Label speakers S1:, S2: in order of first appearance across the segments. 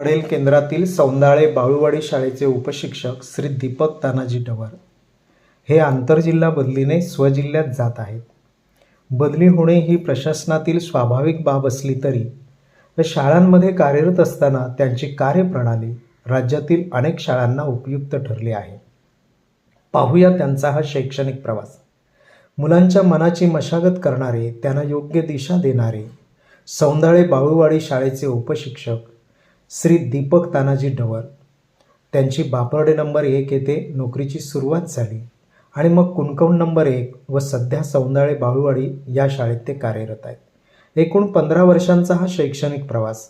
S1: पडेल केंद्रातील सौंदाळे बाळूवाडी शाळेचे उपशिक्षक श्री दीपक तानाजी डवर हे आंतरजिल्हा बदलीने स्वजिल्ह्यात जात आहेत. बदली होणे ही प्रशासनातील स्वाभाविक बाब असली तरी शाळांमध्ये कार्यरत असताना त्यांची कार्यप्रणाली राज्यातील अनेक शाळांना उपयुक्त ठरली आहे. पाहूया त्यांचा हा शैक्षणिक प्रवास. मुलांच्या मनाची मशागत करणारे त्यांना योग्य दिशा देणारे सौंदाळे बाळूवाडी शाळेचे उपशिक्षक श्री दीपक तानाजी ढवळ त्यांची बापर्डे नंबर एक येथे नोकरीची सुरुवात झाली आणि मग कुणकवण नंबर एक व सध्या सौंदाळे बाळूवाडी या शाळेत ते कार्यरत आहेत. एकूण पंधरा वर्षांचा हा शैक्षणिक प्रवास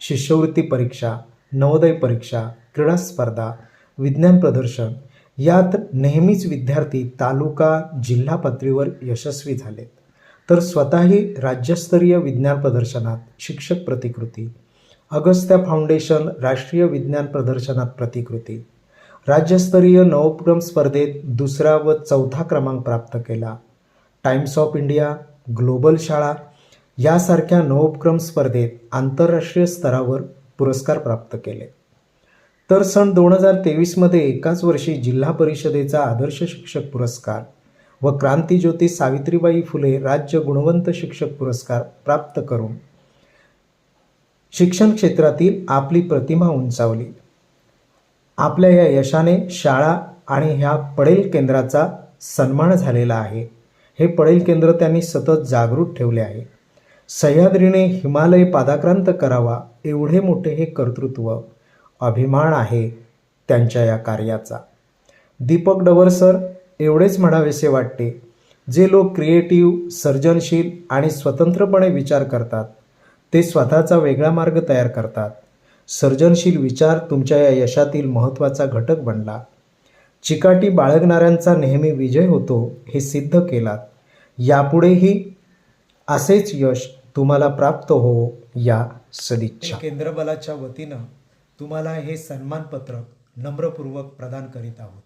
S1: शिष्यवृत्ती परीक्षा नवोदय परीक्षा क्रीडा स्पर्धा विज्ञान प्रदर्शन यात नेहमीच विद्यार्थी तालुका जिल्हा पातळीवर यशस्वी झालेत. तर स्वतःही राज्यस्तरीय विज्ञान प्रदर्शनात शिक्षक प्रतिकृती अगस्त्या फाउंडेशन राष्ट्रीय विज्ञान प्रदर्शनात प्रतिकृती. राज्यस्तरीय नवोपक्रम स्पर्धेत दुसरा व चौथा क्रमांक प्राप्त केला. टाइम्स ऑफ इंडिया ग्लोबल शाळा यासारख्या नवोपक्रम स्पर्धेत आंतरराष्ट्रीय स्तरावर पुरस्कार प्राप्त केले. तर सन दोन हजार तेवीसमध्ये एकाच वर्षी जिल्हा परिषदेचा आदर्श शिक्षक पुरस्कार व क्रांतीज्योती सावित्रीबाई फुले राज्य गुणवंत शिक्षक पुरस्कार प्राप्त करून शिक्षण क्षेत्रातील आपली प्रतिमा उंचावली. आपल्या या यशाने शाळा आणि ह्या पडेल केंद्राचा सन्मान झालेला आहे. हे पडेल केंद्र त्यांनी सतत जागृत ठेवले आहे. सह्याद्रीने हिमालय पादाक्रांत करावा एवढे मोठे हे कर्तृत्व अभिमान आहे त्यांच्या या कार्याचा. दीपक डवर सर एवढेच म्हणावेसे वाटते जे लोक क्रिएटिव्ह सर्जनशील आणि स्वतंत्रपणे विचार करतात ते स्वतःचा वेगळा मार्ग तयार करतात. सर्जनशील विचार तुमच्या या यशातील महत्त्वाचा घटक बनला. चिकाटी बाळगणाऱ्यांचा नेहमी विजय होतो हे सिद्ध केलात. यापुढेही असेच यश तुम्हाला प्राप्त हो या सदिच्छा. केंद्रबलाच्या वतीनं तुम्हाला हे सन्मानपत्रक नम्रपूर्वक प्रदान करीत आहोत.